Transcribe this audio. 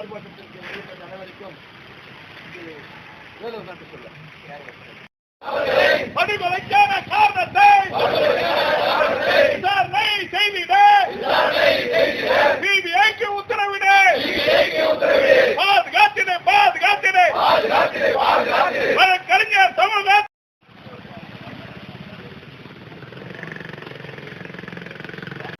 ஆர்ப்பாட்டத்திற்கு நடைபெற்ற அனைவருக்கும் வேலூர் நாட்டு சொல்ல